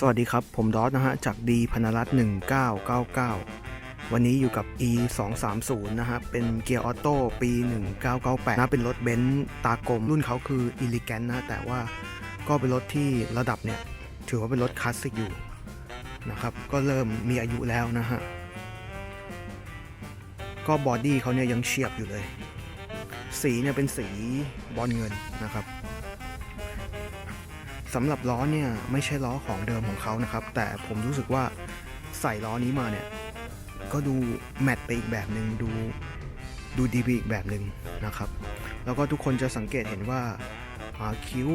สวัสดีครับ ผมดอสนะฮะ จากดีพนรัตน์1999 วันนี้อยู่กับ e 2 3 0นะฮะ เป็นเกียร์ออโต้ปี 1998 นะ เป็นรถเบนซ์ตากลม รุ่นเขาคือ e l e g a n t นะ แต่ว่าก็เป็นรถที่ระดับเนี่ย ถือว่าเป็นรถคลาสสิกอยู่นะครับ ก็เริ่มมีอายุแล้วนะฮะ ก็บอดี้เขาเนี่ยยังเฉียบอยู่เลย สีเนี่ยเป็นสีบอลเงินนะครับ สำหรับล้อเนี่ยไม่ใช่ล้อของเดิมของเขานะครับ แต่ผมรู้สึกว่าใส่ล้อนี้มาเนี่ยก็ดูแมทไปอีกแบบหนึ่งดูดูดีไปอีกแบบหนึ่งนะครับ แล้วก็ทุกคนจะสังเกตเห็นว่าอ่าคิ้ว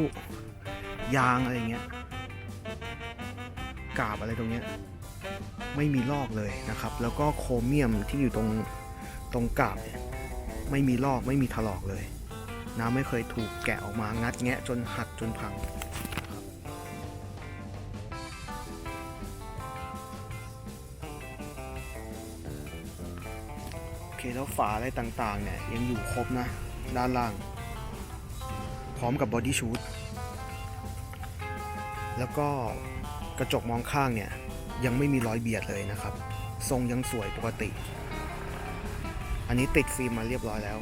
ยางอะไรเงี้ยกาบอะไรตรงเนี้ยไม่มีลอกเลยนะครับ แล้วก็โครเมียมที่อยู่ตรงตรงกาบเนี่ยไม่มีลอกไม่มีถลอกเลยนะไม่เคยถูกแกะออกมางัดแงะจนหักจนพัง แล้วฝาอะไรต่างๆเนี่ยยังอยู่ครบนะ ด้านล่าง พร้อมกับบอดี้ชูตแล้วก็กระจกมองข้างเนี่ยยังไม่มีรอยเบียดเลยนะครับ ทรงยังสวยปกติ อันนี้ติดฟิล์มมาเรียบร้อยแล้ว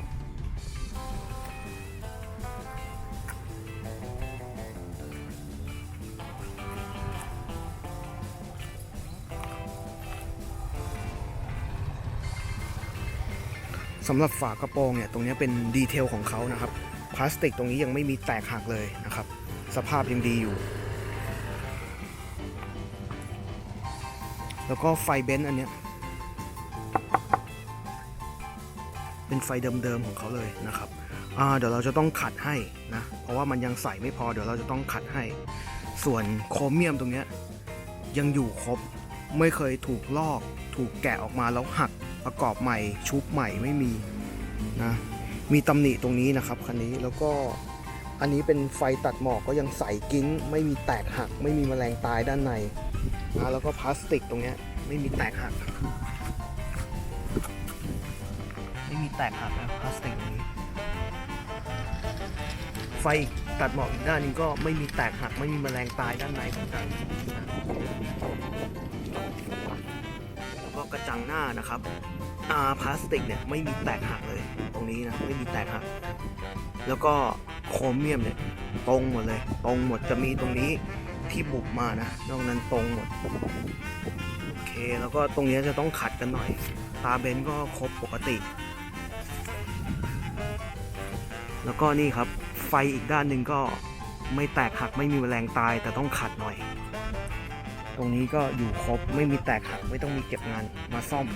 สำหรับฝากระโปรงเนี่ยตรงนี้เป็นดีเทลของเขานะครับพลาสติกตรงนี้ยังไม่มีแตกหักเลยนะครับ สภาพยังดีอยู่ แล้วก็ไฟเบนซ์อันเนี้ยเป็นไฟเดิมๆของเขาเลยนะครับเดี๋ยวเราจะต้องขัดให้นะ เพราะว่ามันยังใส่ไม่พอเดี๋ยวเราจะต้องขัดให้ ส่วนโครเมียมตรงนี้ยังอยู่ครบ ไม่เคยถูกลอก ถูกแกะออกมาแล้วหัก ประกอบใหม่ชุบใหม่ไม่มีนะมีตำหนิตรงนี้นะครับคันนี้แล้วก็อันนี้เป็นไฟตัดหมอกก็ยังใสกิ้ง ไม่มีแตกหัก ไม่มีแมลงตายด้านในนะแล้วก็พลาสติกตรงนี้ไม่มีแตกหัก ไม่มีแตกหักนะพลาสติกตรงนี้ไฟตัดหมอกอีกด้านนึงก็ไม่มีแตกหัก ไม่มีแมลงตายด้านในเหมือนกัน กระจังหน้านะครับอาพลาสติกเนี่ยไม่มีแตกหักเลย ตรงนี้นะไม่มีแตกหัก แล้วก็โครเมียมเนี่ยตรงหมดเลย ตรงหมดจะมีตรงนี้ที่บุบมานะนอกนั้นตรงหมดโอเคแล้วก็ตรงนี้จะต้องขัดกันหน่อย ตาเบนก็ครบปกติ แล้วก็นี่ครับไฟอีกด้านหนึ่งก็ไม่แตกหักไม่มีแมลงตายแต่ต้องขัดหน่อย ตรงนี้ก็อยู่ครบไม่มีแตกหักไม่ต้องมีเก็บงานมาซ่อม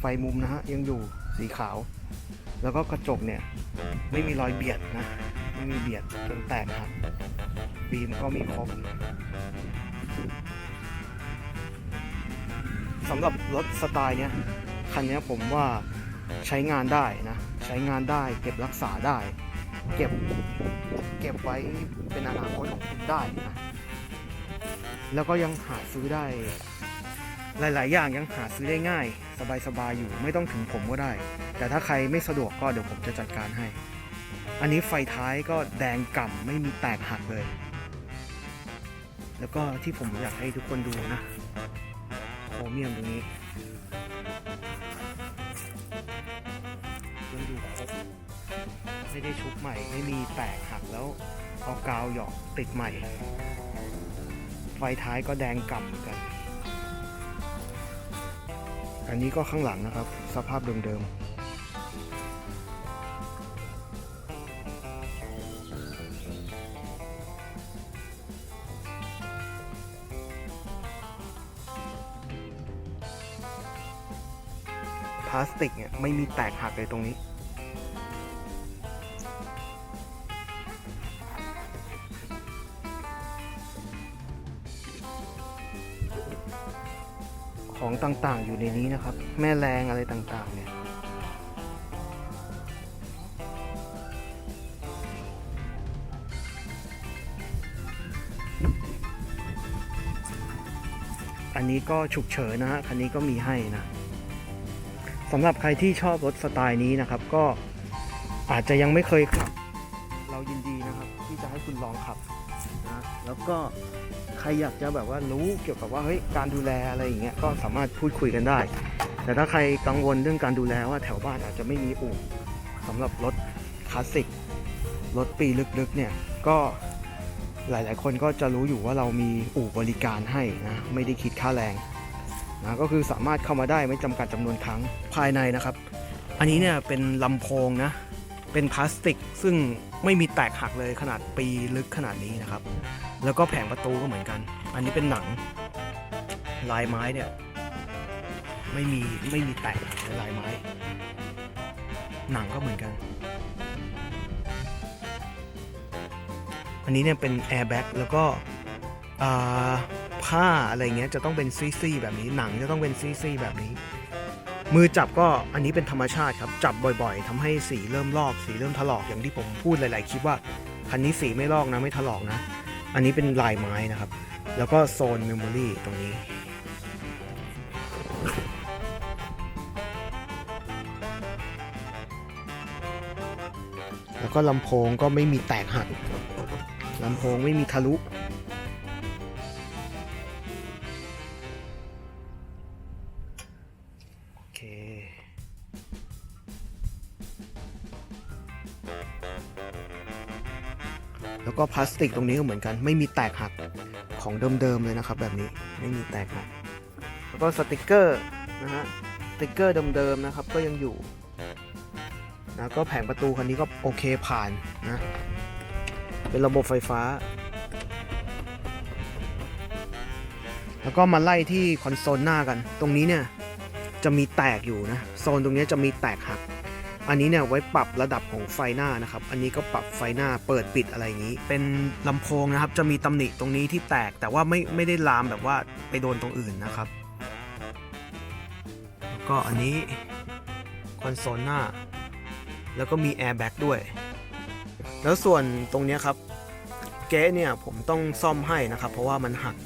ไฟมุมนะฮะยังอยู่สีขาว แล้วก็กระจกเนี่ย ไม่มีรอยเบียดนะ ไม่มีเบียดจนแตกหักบีมก็มีครบสำหรับรถสไตล์เนี้ยคันเนี้ยผมว่า ใช้งานได้นะ ใช้งานได้ เก็บรักษาได้ เก็บเก็บไว้เป็นอนาคตของคุณได้นะแล้วก็ยังหาซื้อได้ หลาย ๆ อย่างยังหาซื้อได้ง่าย สบาย ๆ อยู่ไม่ต้องถึงผมก็ได้ แต่ถ้าใครไม่สะดวกก็เดี๋ยวผมจะจัดการให้ อันนี้ไฟท้ายก็แดงก่ำไม่มีแตกหักเลย แล้วก็ที่ผมอยากให้ทุกคนดูนะโครเมียมตรงนี้ ยังอยู่ครบไม่ได้ชุบใหม่ไม่มีแตกหักแล้วเอากาวหยอกติดใหม่ ไฟท้ายก็แดงก่ำเหมือนกัน อันนี้ก็ข้างหลังนะครับ สภาพเดิมๆ ลาสติกเนี่ยไม่มีแตกหักเลยตรงนี้ ของต่างๆอยู่ในนี้นะครับ แม่แรงอะไรต่างๆเนี่ยอันนี้ก็ฉุกเฉินนะฮะคันนี้ก็มีให้นะ สำหรับใครที่ชอบรถสไตล์นี้นะครับ ก็อาจจะยังไม่เคยขับ เรายินดีนะครับ ที่จะให้คุณลองขับนะแล้วก็ใครอยากจะแบบว่ารู้เกี่ยวกับว่าเฮ้ยการดูแลอะไรอย่างเงี้ยก็สามารถพูดคุยกันได้ แต่ถ้าใครกังวลเรื่องการดูแลว่าแถวบ้านอาจจะไม่มีอู่สำหรับรถคลาสสิกรถปีลึกๆเนี่ยก็หลายๆ คนก็จะรู้อยู่ว่าเรามีอู่บริการให้นะไม่ได้คิดค่าแรง นะก็คือสามารถเข้ามาได้ไม่จำกัดจำนวนครั้งภายในนะครับ อันนี้เนี่ยเป็นลำโพงนะ เป็นพลาสติกซึ่งไม่มีแตกหักเลยขนาดปีลึกขนาดนี้นะครับ แล้วก็แผงประตูก็เหมือนกัน อันนี้เป็นหนังลายไม้เนี่ยไม่มีไม่มีแตกหักในลายไม้ หนังก็เหมือนกัน อันนี้เนี่ยเป็นแอร์แบ็กแล้วก็อ่า ผ้าอะไรเงี้ยจะต้องเป็นซี่ๆแบบนี้หนังจะต้องเป็นซี่ๆแบบนี้ มือจับก็อันนี้เป็นธรรมชาติครับ จับบ่อยๆทำให้สีเริ่มลอก สีเริ่มถลอกอย่างที่ผมพูดหลายๆคลิปว่าคันนี้สีไม่ลอกนะไม่ถลอกนะ อันนี้เป็นลายไม้นะครับ แล้วก็โซนเมมโมรี่ตรงนี้แล้วก็ลำโพงก็ไม่มีแตกหักลำโพงไม่มีทะลุ แล้วก็พลาสติกตรงนี้ก็เหมือนกัน ไม่มีแตกหักของเดิมๆเลยนะครับ แบบนี้ไม่มีแตกหักแล้วก็สติกเกอร์นะฮะสติกเกอร์เดิมๆนะครับ ก็ยังอยู่นะก็แผงประตูคันนี้ก็โอเคผ่านนะเป็นระบบไฟฟ้า แล้วก็มาไล่ที่คอนโซลหน้ากัน ตรงนี้เนี่ยจะมีแตกอยู่นะโซนตรงนี้จะมีแตกหัก อันนี้เนี่ยไว้ปรับระดับของไฟหน้านะครับ อันนี้ก็ปรับไฟหน้าเปิดปิดอะไรอย่างนี้ เป็นลำโพงนะครับ จะมีตำหนิตรงนี้ที่แตกแต่ว่าไม่ไม่ได้ลามแบบว่าไปโดนตรงอื่นนะครับแล้วก็อันนี้คอนโซลหน้า แล้วก็มีแอร์แบ็กด้วย แล้วส่วนตรงนี้ครับเก๊ะเนี่ยผมต้องซ่อมให้นะครับ เพราะว่ามันหัก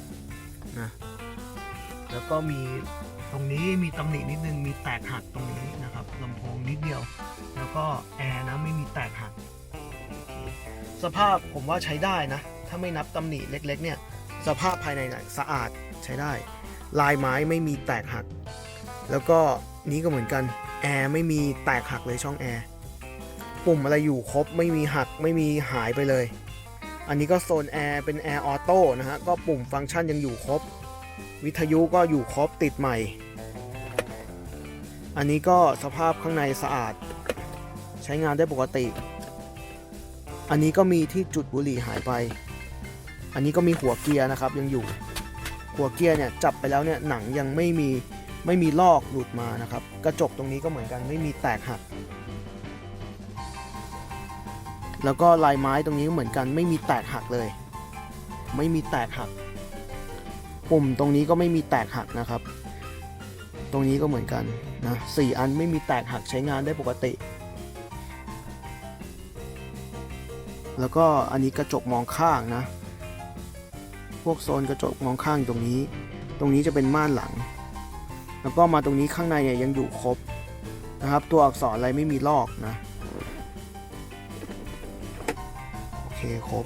นะแล้วก็มีตรงนี้มีตำหนินิดนึงมีแตกหักตรงนี้ ลำโพงนิดเดียว แล้วก็แอร์นะไม่มีแตกหักสภาพผมว่าใช้ได้นะ ถ้าไม่นับตำหนิเล็กๆเนี่ย สภาพภายในเนี่ยสะอาดใช้ได้ ลายไม้ไม่มีแตกหัก แล้วก็นี้ก็เหมือนกันแอร์ไม่มีแตกหักเลยช่องแอร์ปุ่มอะไรอยู่ครบไม่มีหักไม่มีหายไปเลย อันนี้ก็โซนแอร์เป็นแอร์ออโต้นะฮะก็ปุ่มฟังก์ชันยังอยู่ครบ วิทยุก็อยู่ครบติดใหม่ อันนี้ก็สภาพข้างในสะอาด ใช้งานได้ปกติ อันนี้ก็มีที่จุดบุหรี่หายไป อันนี้ก็มีหัวเกียร์นะครับยังอยู่ หัวเกียร์เนี่ยจับไปแล้วเนี่ยหนังยังไม่มีไม่มีลอกหลุดมานะครับ กระจกตรงนี้ก็เหมือนกันไม่มีแตกหัก แล้วก็ลายไม้ตรงนี้ก็เหมือนกัน ไม่มีแตกหักเลย ไม่มีแตกหัก ปุ่มตรงนี้ก็ไม่มีแตกหักนะครับ ตรงนี้ก็เหมือนกัน นะสี่อันไม่มีแตกหักใช้งานได้ปกติ แล้วก็อันนี้กระจกมองข้างนะ พวกโซนกระจกมองข้างตรงนี้ ตรงนี้จะเป็นม่านหลัง แล้วก็มาตรงนี้ข้างในเนี่ยยังอยู่ครบนะครับ ตัวอักษรอะไรไม่มีลอกนะ โอเคครบ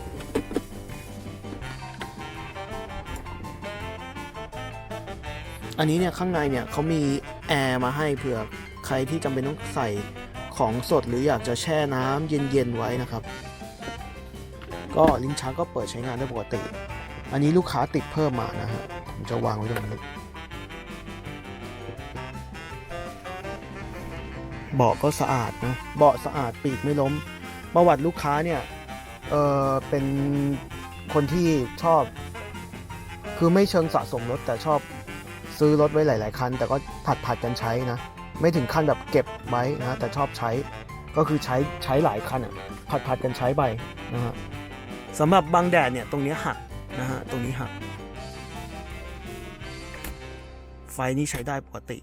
อันนี้เนี่ยข้างในเนี่ยเขามีแอร์มาให้เผื่อใครที่จำเป็นต้องใส่ของสดหรืออยากจะแช่น้ำเย็นๆไว้นะครับ ก็ลิ้นชักก็เปิดใช้งานได้ปกติ อันนี้ลูกค้าติดเพิ่มมานะฮะผมจะวางไว้ตรงนี้เบาะก็สะอาดนะเบาะสะอาดปีกไม่ล้ม ประวัติลูกค้าเนี่ยเออเป็นคนที่ชอบ คือไม่เชิงสะสมรถแต่ชอบ ซื้อรถไว้หลาย ๆ คัน แต่ก็ผัดผัดกันใช้นะ ไม่ถึงขั้นแบบเก็บไว้นะแต่ชอบใช้ ก็คือใช้ใช้หลายคันอะผัดผัดกันใช้ไปนะฮะสำหรับบางแดดเนี่ยตรงนี้หักนะฮะตรงนี้หัก ไฟนี่ใช้ได้ปกติ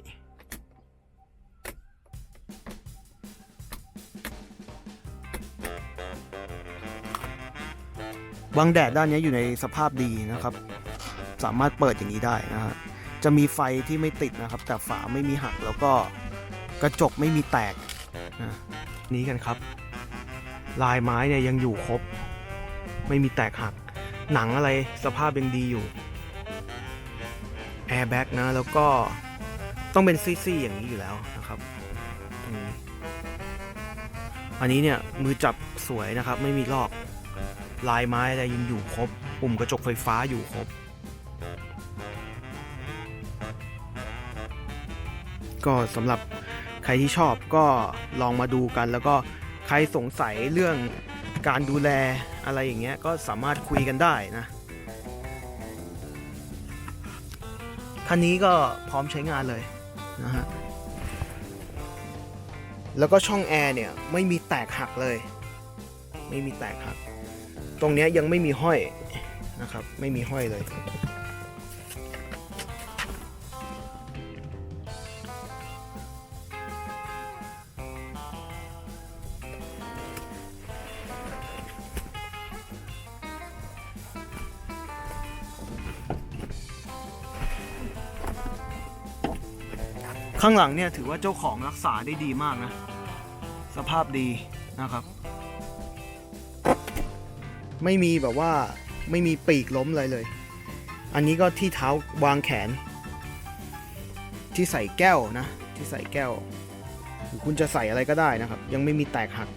บางแดดด้านนี้อยู่ในสภาพดีนะครับ สามารถเปิดอย่างนี้ได้นะฮะ จะมีไฟที่ไม่ติดนะครับ แต่ฝาไม่มีหักแล้วก็กระจกไม่มีแตกนี้กันครับ ลายไม้เนี่ยยังอยู่ครบ ไม่มีแตกหัก หนังอะไรสภาพยังดีอยู่แอร์แบ็กนะ แล้วก็ต้องเป็นซี่ๆอย่างนี้อยู่แล้วนะครับอันนี้เนี่ยมือจับสวยนะครับ ไม่มีลอก ลายไม้อะไรยังอยู่ครบ ปุ่มกระจกไฟฟ้าอยู่ครบ ก็สำหรับใครที่ชอบก็ลองมาดูกัน แล้วก็ใครสงสัยเรื่องการดูแลอะไรอย่างเงี้ยก็สามารถคุยกันได้นะคันนี้ก็พร้อมใช้งานเลยนะฮะแล้วก็ช่องแอร์เนี่ยไม่มีแตกหักเลย ไม่มีแตกหัก ตรงเนี้ยยังไม่มีห้อยนะครับ ไม่มีห้อยเลย ข้างหลังเนี่ยถือว่าเจ้าของรักษาได้ดีมากนะ สภาพดีนะครับ ไม่มีแบบว่าไม่มีปีกล้มอะไรเลย อันนี้ก็ที่เท้าวางแขน ที่ใส่แก้วนะ ที่ใส่แก้วหรือคุณจะใส่อะไรก็ได้นะครับ ยังไม่มีแตกหัก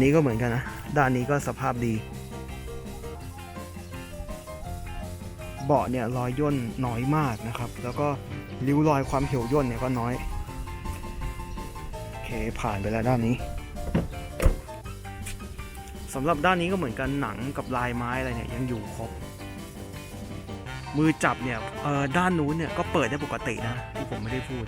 นนี้ก็เหมือนกันนะ ด้านนี้ก็สภาพดี เบาะเนี่ยรอยย่นน้อยมากนะครับ แล้วก็ริ้วรอยความเหี่ยวย่นเนี่ยก็น้อย โอเคผ่านไปแล้วด้านนี้สำหรับด้านนี้ก็เหมือนกันหนังกับลายไม้อะไรเนี่ยยังอยู่ครบ มือจับเนี่ยด้านนู้นเนี่ยก็เปิดได้ปกตินะที่ผมไม่ได้พูด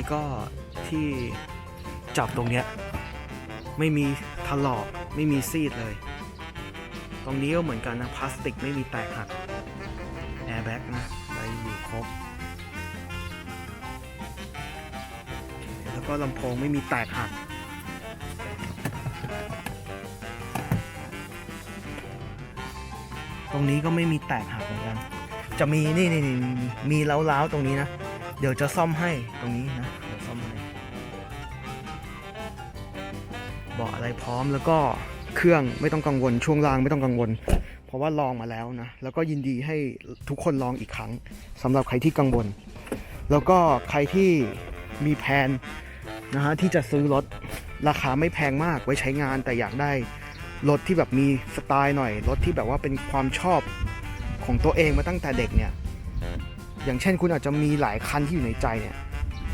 นี้ก็ที่จับตรงเนี้ยไม่มีถลอกไม่มีซีดเลย ตรงนี้ก็เหมือนกันนะพลาสติกไม่มีแตกหักแอร์แบ็กนะอะไรอยู่ครบ แล้วก็ลำโพงไม่มีแตกหักตรงนี้ก็ไม่มีแตกหักเหมือนกัน จะมีนี่นี่นี่มีเล้าๆตรงนี้นะ เดี๋ยวจะซ่อมให้ตรงนี้นะเดี๋ยวซ่อมให้เบาะอะไรพร้อมแล้วก็เครื่องไม่ต้องกังวลช่วงล่างไม่ต้องกังวล เพราะว่าลองมาแล้วนะ แล้วก็ยินดีให้ทุกคนลองอีกครั้งสำหรับใครที่กังวล แล้วก็ใครที่มีแผนนะฮะที่จะซื้อรถราคาไม่แพงมากไว้ใช้งานแต่อยากได้รถที่แบบมีสไตล์หน่อยรถที่แบบว่าเป็นความชอบของตัวเองมาตั้งแต่เด็กเนี่ย อย่างเช่นคุณอาจจะมีหลายคันที่อยู่ในใจเนี่ย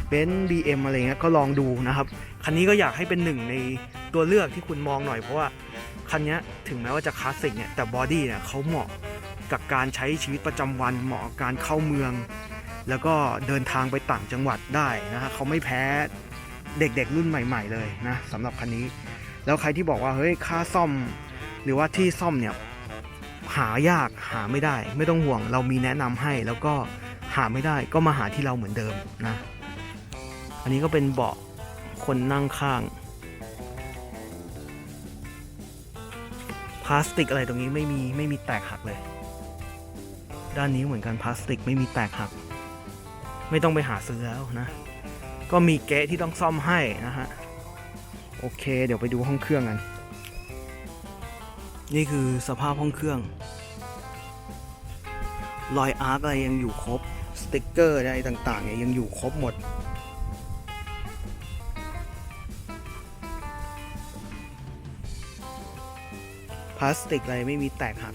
เบนซ์บีเอ็มอะไรเงี้ยก็ลองดูนะครับ คันนี้ก็อยากให้เป็นหนึ่งในตัวเลือกที่คุณมองหน่อยเพราะว่าคันนี้ถึงแม้ว่าจะคลาสสิกเนี่ยแต่บอดี้เนี่ยเขาเหมาะกับการใช้ชีวิตประจำวันเหมาะกับการเข้าเมือง แล้วก็เดินทางไปต่างจังหวัดได้นะฮะเขาไม่แพ้เด็กๆรุ่นใหม่ ๆ เลยนะสำหรับคันนี้ แล้วใครที่บอกว่าเฮ้ยค่าซ่อม หรือว่าที่ซ่อมเนี่ยหายากหาไม่ได้ ไม่ต้องห่วงเรามีแนะนำให้แล้วก็ หาไม่ได้ก็มาหาที่เราเหมือนเดิมนะ อันนี้ก็เป็นเบาะคนนั่งข้าง พลาสติกอะไรตรงนี้ไม่มีไม่มีแตกหักเลย ด้านนี้เหมือนกันพลาสติกไม่มีแตกหัก ไม่ต้องไปหาซื้อแล้วนะ ก็มีเก๊ะที่ต้องซ่อมให้นะฮะ โอเค เดี๋ยวไปดูห้องเครื่องกัน นี่คือสภาพห้องเครื่องรอยอาร์คอะไรยังอยู่ครบ สติกเกอร์อะไรต่างๆเนี่ยยังอยู่ครบหมด พลาสติกอะไรไม่มีแตกหัก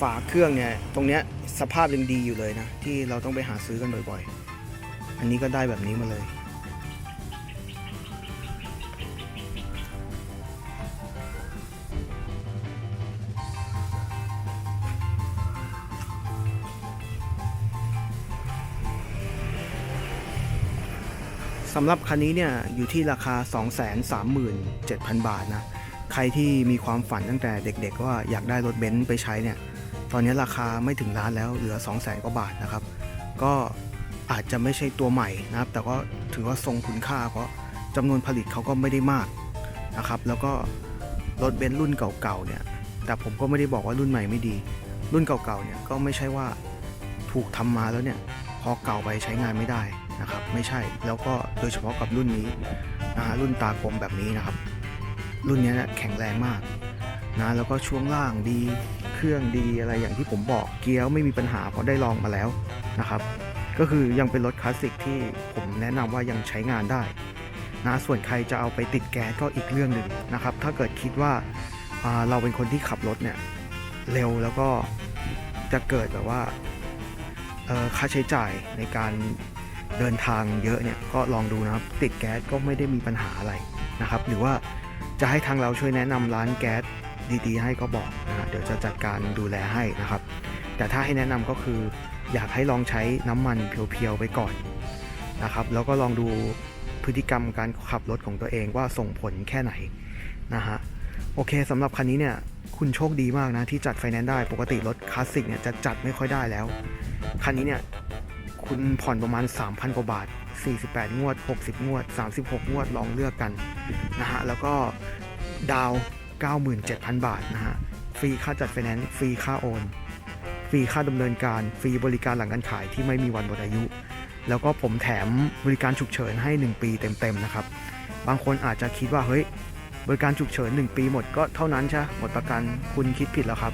ฝาเครื่องเนี่ยตรงเนี้ยสภาพยังดีอยู่เลยนะ ที่เราต้องไปหาซื้อกันบ่อยๆ อันนี้ก็ได้แบบนี้มาเลย สำหรับคันนี้เนี่ยอยู่ที่ราคา 237,000 บาทนะ ใครที่มีความฝันตั้งแต่เด็กๆว่าอยากได้รถเบนซ์ไปใช้เนี่ย ตอนนี้ราคาไม่ถึงล้านแล้วเหลือ 200,000กว่าบาทนะครับ ก็อาจจะไม่ใช่ตัวใหม่นะครับ แต่ก็ถือว่าทรงคุณค่าเพราะจำนวนผลิตเขาก็ไม่ได้มากนะครับ แล้วก็รถเบนซ์รุ่นเก่าๆเนี่ย แต่ผมก็ไม่ได้บอกว่ารุ่นใหม่ไม่ดี รุ่นเก่าๆเนี่ยก็ไม่ใช่ว่าถูกทำมาแล้วเนี่ยพอเก่าไปใช้งานไม่ได้ นะครับไม่ใช่แล้วก็โดยเฉพาะกับรุ่นนี้นะฮะรุ่นตากลมแบบนี้นะครับ รุ่นนี้นี่ยแข็งแรงมากนะแล้วก็ช่วงล่างดีเครื่องดีอะไรอย่างที่ผมบอกเกียร์ไม่มีปัญหาเพราะได้ลองมาแล้วนะครับ ก็คือยังเป็นรถคลาสสิกที่ผมแนะนำว่ายังใช้งานได้นะส่วนใครจะเอาไปติดแก๊สก็อีกเรื่องหนึ่งนะครับ ถ้าเกิดคิดว่าาเราเป็นคนที่ขับรถเนี่ยเร็วแล้วก็จะเกิดแบบว่าค่าใช้จ่ายในการ เดินทางเยอะเนี่ยก็ลองดูนะครับ ติดแก๊สก็ไม่ได้มีปัญหาอะไรนะครับ หรือว่าจะให้ทางเราช่วยแนะนำร้านแก๊สดีๆ ให้ก็บอกนะฮะเดี๋ยวจะจัดการดูแลให้นะครับ แต่ถ้าให้แนะนำก็คือ อยากให้ลองใช้น้ำมันเพียวๆไปก่อนนะครับ แล้วก็ลองดูพฤติกรรมการขับรถของตัวเองว่าส่งผลแค่ไหนนะฮะโอเคสำหรับคันนี้เนี่ยคุณโชคดีมากนะที่จัดไฟแนนซ์ได้ปกติรถคลาสสิกเนี่ยจะจัดไม่ค่อยได้แล้ว คันนี้เนี่ย คุณผ่อนประมาณ 3,000 กว่าบาท 48 งวด 60 งวด 36 งวดลองเลือกกันนะฮะแล้วก็ดาว 97,000 บาทนะฮะฟรีค่าจัดไฟแนนซ์ฟรีค่าโอนฟรีค่าดำเนินการฟรีบริการหลังการขายที่ไม่มีวันหมดอายุ แล้วก็ผมแถมบริการฉุกเฉินให้ 1 ปีเต็มๆนะครับบางคนอาจจะคิดว่าเฮ้ยบริการฉุกเฉิน 1 ปีหมดก็เท่านั้นใช่หมดประกันคุณคิดผิดแล้วครับ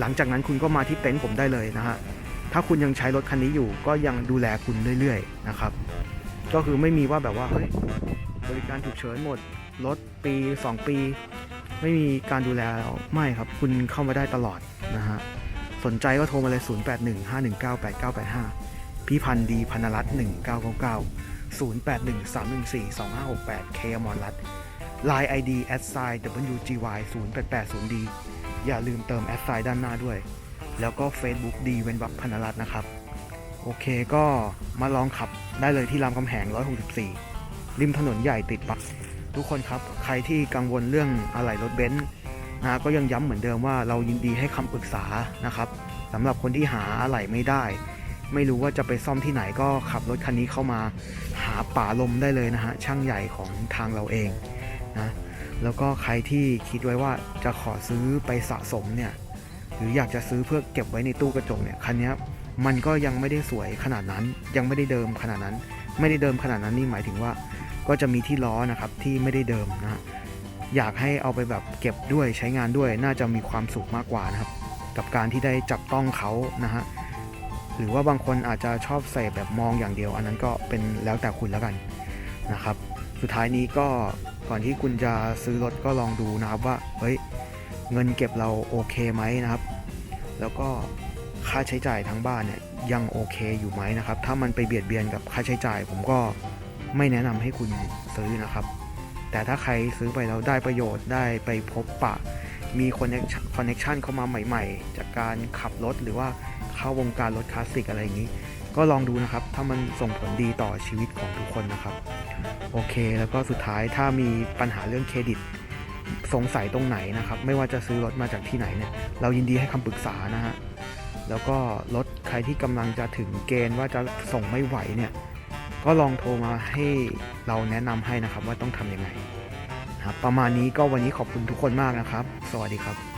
หลังจากนั้นคุณก็มาที่เต็นท์ผมได้เลยนะฮะ ถ้าคุณยังใช้รถคันนี้อยู่ ก็ยังดูแลคุณเรื่อยๆนะครับ ก็คือไม่มีว่าแบบว่าเฮ้ยบริการฉุกเฉินหมดรถปี 2 ปี ไม่มีการดูแลแล้วไม่ครับ คุณเข้ามาได้ตลอดนะฮะสนใจก็โทรมาเลย 0815198985 พี่พันธ์ดีพันรัตน์1999 0813142568 เคมอนรัตน์ Line ID s i WGY 0880D อย่าลืมเติมแอดไซด้านหน้าด้วย แล้วก็ Facebook ดีเวนวักพนรัตน์นะครับ โอเคก็มาลองขับได้เลยที่รามคำแหง 164 ริมถนนใหญ่ติดปัก ทุกคนครับ ใครที่กังวลเรื่องอะไหล่รถเบนซ์นะก็ยังย้ำเหมือนเดิมว่าเรายินดีให้คำปรึกษานะครับสำหรับคนที่หาอะไหล่ไม่ได้ ไม่รู้ว่าจะไปซ่อมที่ไหนก็ขับรถคันนี้เข้ามาหาป่าลมได้เลยนะฮะช่างใหญ่ของทางเราเองนะแล้วก็ใครที่คิดไว้ว่าจะขอซื้อไปสะสมเนี่ย หรืออยากจะซื้อเพื่อเก็บไว้ในตู้กระจกเนี่ยคันนี้มันก็ยังไม่ได้สวยขนาดนั้น ยังไม่ได้เดิมขนาดนั้น ไม่ได้เดิมขนาดนั้นนี่หมายถึงว่า ก็จะมีที่ล้อนะครับที่ไม่ได้เดิมนะฮะอยากให้เอาไปแบบเก็บด้วยใช้งานด้วย น่าจะมีความสุขมากกว่านะครับ กับการที่ได้จับต้องเขานะฮะหรือว่าบางคนอาจจะชอบใส่แบบมองอย่างเดียว อันนั้นก็เป็นแล้วแต่คุณแล้วกันนะครับ สุดท้ายนี้ก็ก่อนที่คุณจะซื้อรถก็ลองดูนะครับว่าเฮ้ย เงินเก็บเราโอเคไหมนะครับ แล้วก็ค่าใช้จ่ายทั้งบ้านเนี่ยยังโอเคอยู่ไหมนะครับ ถ้ามันไปเบียดเบียนกับค่าใช้จ่าย ผมก็ไม่แนะนำให้คุณซื้อนะครับ แต่ถ้าใครซื้อไปแล้วได้ประโยชน์ได้ไปพบปะ มีคอนเนคชันเข้ามาใหม่ ๆ จากการขับรถหรือว่าเข้าวงการรถคลาสสิกอะไรอย่างนี้ ก็ลองดูนะครับ ถ้ามันส่งผลดีต่อชีวิตของทุกคนนะครับ โอเค แล้วก็สุดท้ายถ้ามีปัญหาเรื่องเครดิต สงสัยตรงไหนนะครับ ไม่ว่าจะซื้อรถมาจากที่ไหนเนี่ย เรายินดีให้คำปรึกษานะฮะ แล้วก็รถใครที่กำลังจะถึงเกณฑ์ว่าจะส่งไม่ไหวเนี่ย ก็ลองโทรมาให้เราแนะนำให้นะครับว่าต้องทำยังไงนะครับประมาณนี้ก็วันนี้ขอบคุณทุกคนมากนะครับ สวัสดีครับ